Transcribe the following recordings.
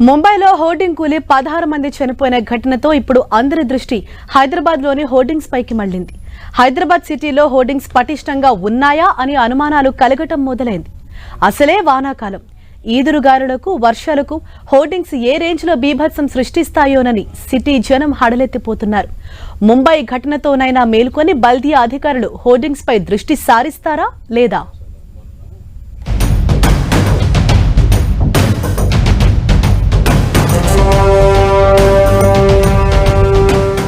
ముంబైలో హోర్డింగ్ కూలి పదహారు మంది చనిపోయిన ఘటనతో ఇప్పుడు అందరి దృష్టి హైదరాబాద్లోని హోర్డింగ్స్ పైకి మళ్ళింది హైదరాబాద్ సిటీలో హోర్డింగ్స్ పటిష్టంగా ఉన్నాయా అని అనుమానాలు కలగటం మొదలైంది. అసలే వానాకాలం. ఈదురుగారులకు వర్షాలకు హోర్డింగ్స్ ఏ రేంజ్లో బీభత్సం సృష్టిస్తాయోనని సిటీ జనం హడలెత్తిపోతున్నారు. ముంబై ఘటనతోనైనా మేల్కొని బల్దియా అధికారులు హోర్డింగ్స్పై దృష్టి సారిస్తారా లేదా?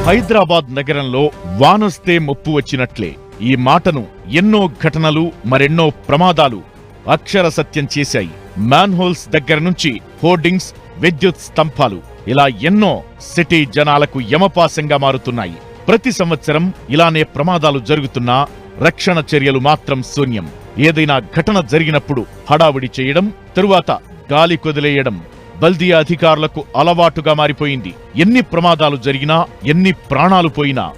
హైదరాబాద్ నగరంలో వానొస్తే ముప్పు వచ్చినట్లే. ఈ మాటను ఎన్నో ఘటనలు మరెన్నో ప్రమాదాలు అక్షర సత్యం చేశాయి. మ్యాన్హోల్స్ దగ్గర నుంచి హోర్డింగ్స్ విద్యుత్ స్తంభాలు ఇలా ఎన్నో సిటీ జనాలకు యమపాసంగా మారుతున్నాయి. ప్రతి సంవత్సరం ఇలానే ప్రమాదాలు జరుగుతున్నా రక్షణ చర్యలు మాత్రం శూన్యం. ఏదైనా ఘటన జరిగినప్పుడు హడావుడి చేయడం తరువాత గాలి కొదిలేయడం బల్దియా అధికారులకు అలవాటుగా మారిపోయింది. ఎన్ని ప్రమాదాలు జరిగినా ఎన్ని ప్రాణాలు పోయినా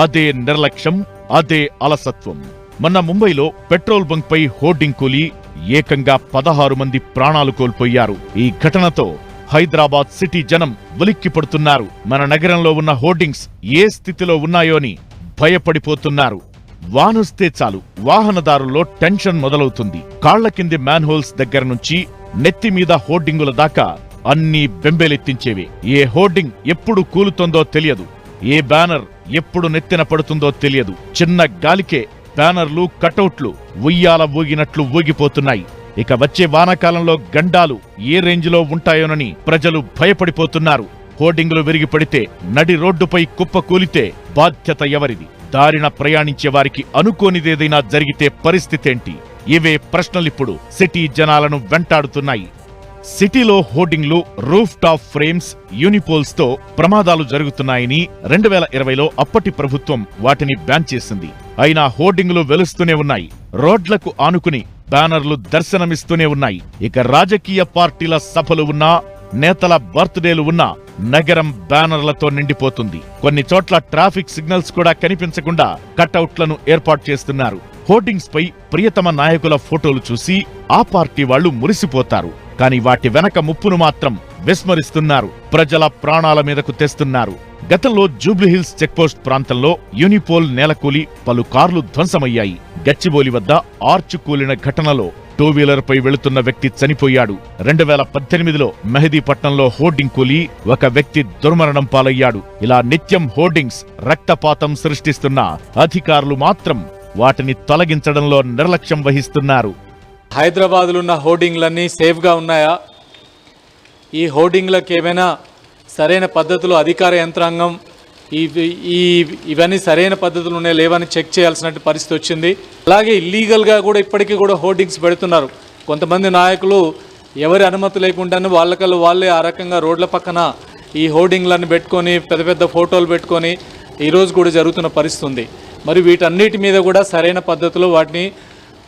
అదే నిర్లక్ష్యం అదే అలసత్వం. మొన్న ముంబైలో పెట్రోల్ బంక్ పై హోర్డింగ్ కూలి ఏకంగా పదహారు మంది ప్రాణాలు కోల్పోయారు. ఈ ఘటనతో హైదరాబాద్ సిటీ జనం ఉలిక్కి పడుతున్నారు మన నగరంలో ఉన్న హోర్డింగ్స్ ఏ స్థితిలో ఉన్నాయో అని భయపడిపోతున్నారు. వానొస్తే చాలు. వాహనదారుల్లో టెన్షన్ మొదలవుతుంది. కాళ్ళ కింది మ్యాన్హోల్స్ దగ్గర నుంచి నెత్తి మీద హోర్డింగుల దాకా అన్నీ బెంబేలెత్తించేవి. ఏ హోర్డింగ్ ఎప్పుడు కూలుతుందో తెలియదు. ఏ బ్యానర్ ఎప్పుడు నెత్తిన పడుతుందో తెలియదు. చిన్న గాలికే బ్యానర్లు కటౌట్లు ఉయ్యాల ఊగినట్లు ఊగిపోతున్నాయి. ఇక వచ్చే వానాకాలంలో గండాలు ఏ రేంజ్లో ఉంటాయోనని ప్రజలు భయపడిపోతున్నారు. హోర్డింగులు విరిగి పడితే నడి రోడ్డుపై కుప్ప కూలితే బాధ్యత ఎవరిది? దారిన ప్రయాణించే వారికి అనుకోనిదేదైనా జరిగితే పరిస్థితేంటి? ఇవే ప్రశ్నలిప్పుడు సిటీ జనాలను వెంటాడుతున్నాయి. సిటీలో హోర్డింగ్లు రూఫ్ టాప్ ఫ్రేమ్స్ యూనిపోల్స్తో ప్రమాదాలు జరుగుతున్నాయని రెండు వేల ఇరవైలో అప్పటి ప్రభుత్వం వాటిని బ్యాన్ చేసింది. అయినా హోర్డింగ్లు వెలుస్తూనే ఉన్నాయి. రోడ్లకు ఆనుకుని బ్యానర్లు దర్శనమిస్తూనే ఉన్నాయి. ఇక రాజకీయ పార్టీల సభలు ఉన్నా నేతల బర్త్డేలు ఉన్నా నగరం బ్యానర్లతో నిండిపోతుంది. కొన్ని చోట్ల ట్రాఫిక్ సిగ్నల్స్ కూడా కనిపించకుండా కటౌట్లను ఏర్పాటు చేస్తున్నారు. హోర్డింగ్స్ పై ప్రియతమ నాయకుల ఫోటోలు చూసి ఆ పార్టీ వాళ్ళు మురిసిపోతారు. కానీ వాటి వెనక ముప్పును మాత్రం విస్మరిస్తున్నారు. ప్రజల ప్రాణాల మీదకు తెస్తున్నారు. గతంలో జూబ్లీహిల్స్ చెక్పోస్ట్ ప్రాంతంలో యూనిపోల్ నేలకూలి పలు కార్లు ధ్వంసమయ్యాయి. గచ్చిబోలి వద్ద ఆర్చ్ కూలిన ఘటనలో టూ వీలర్ పై వెళుతున్న వ్యక్తి చనిపోయాడు. రెండు వేల పద్దెనిమిదిలో మెహదీపట్నంలో హోర్డింగ్ కూలి ఒక వ్యక్తి దుర్మరణం పాలయ్యాడు. ఇలా నిత్యం హోర్డింగ్స్ రక్తపాతం సృష్టిస్తున్న అధికారులు మాత్రం వాటిని తొలగించడంలో నిర్లక్ష్యం వహిస్తున్నారు. హైదరాబాద్లో ఉన్న హోర్డింగ్లన్నీ సేఫ్గా ఉన్నాయా? ఈ హోర్డింగ్లకు ఏమైనా సరైన పద్ధతిలో అధికార యంత్రాంగం ఈ ఈ ఇవన్నీ సరైన పద్ధతులు ఉన్నాయి లేవని చెక్ చేయాల్సిన పరిస్థితి వచ్చింది. అలాగే ఇల్లీగల్గా కూడా ఇప్పటికీ కూడా హోర్డింగ్స్ పెడుతున్నారు. కొంతమంది నాయకులు ఎవరి అనుమతి లేకుండానే వాళ్ళకల్లు వాళ్ళే ఆ రకంగా రోడ్ల పక్కన ఈ హోర్డింగ్లను పెట్టుకొని పెద్ద పెద్ద ఫోటోలు పెట్టుకొని ఈరోజు కూడా జరుగుతున్న పరిస్థితి ఉంది. మరి వీటన్నిటి మీద కూడా సరైన పద్ధతిలో వాటిని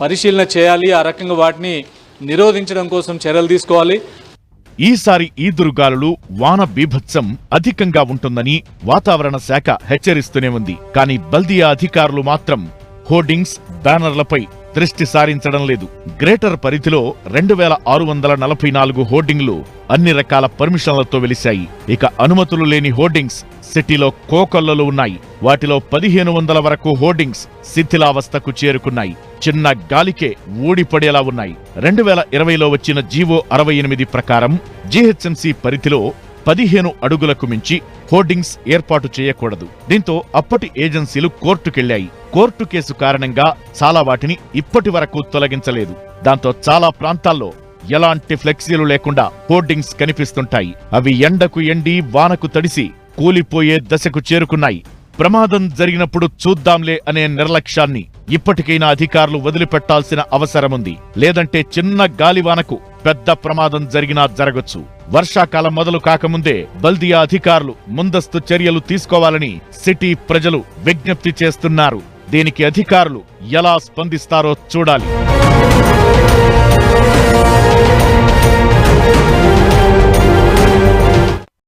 పరిశీలన చేయాలి. ఆ రకంగా వాటిని నిరోధించడం కోసం చర్యలు తీసుకోవాలి. ఈసారి ఈదురుగాలులు వాన బీభత్సం అధికంగా ఉంటుందని వాతావరణ శాఖ హెచ్చరిస్తూనే ఉంది. కానీ బల్దియా అధికారులు మాత్రం హోర్డింగ్స్ బ్యానర్లపై దృష్టి సారించడం లేదు. గ్రేటర్ పరిధిలో రెండు వేల ఆరు వందల నలభై నాలుగు హోర్డింగ్లు అన్ని రకాల పర్మిషన్లతో వెలిశాయి. ఇక అనుమతులు లేని హోర్డింగ్స్ సిటీలో కోకొల్లలు ఉన్నాయి. వాటిలో పదిహేను వందల వరకు హోర్డింగ్స్ శిథిలావస్థకు చేరుకున్నాయి. చిన్న గాలికే ఊడిపడేలా ఉన్నాయి. రెండు వేల ఇరవైలో వచ్చిన జీవో అరవై ఎనిమిది ప్రకారం జీహెచ్ఎంసీ పరిధిలో పదిహేను అడుగులకు మించి హోర్డింగ్స్ ఏర్పాటు చేయకూడదు. దీంతో అప్పటి ఏజెన్సీలు కోర్టుకెళ్ళాయి కోర్టు కేసు కారణంగా చాలా వాటిని ఇప్పటి వరకు తొలగించలేదు. దాంతో చాలా ప్రాంతాల్లో ఎలాంటి ఫ్లెక్సీలు లేకుండా హోర్డింగ్స్ కనిపిస్తుంటాయి. అవి ఎండకు ఎండి వానకు తడిసి కూలిపోయే దశకు చేరుకున్నాయి. ప్రమాదం జరిగినప్పుడు చూద్దాంలే అనే నిర్లక్ష్యాన్ని ఇప్పటికైనా అధికారులు వదిలిపెట్టాల్సిన అవసరముంది. లేదంటే చిన్న గాలివానకు పెద్ద ప్రమాదం జరిగినా జరగొచ్చు. వర్షాకాలం మొదలు కాకముందే బల్దియా అధికారులు ముందస్తు చర్యలు తీసుకోవాలని సిటీ ప్రజలు విజ్ఞప్తి చేస్తున్నారు. దీనికి అధికారులు ఎలా స్పందిస్తారో చూడాలి.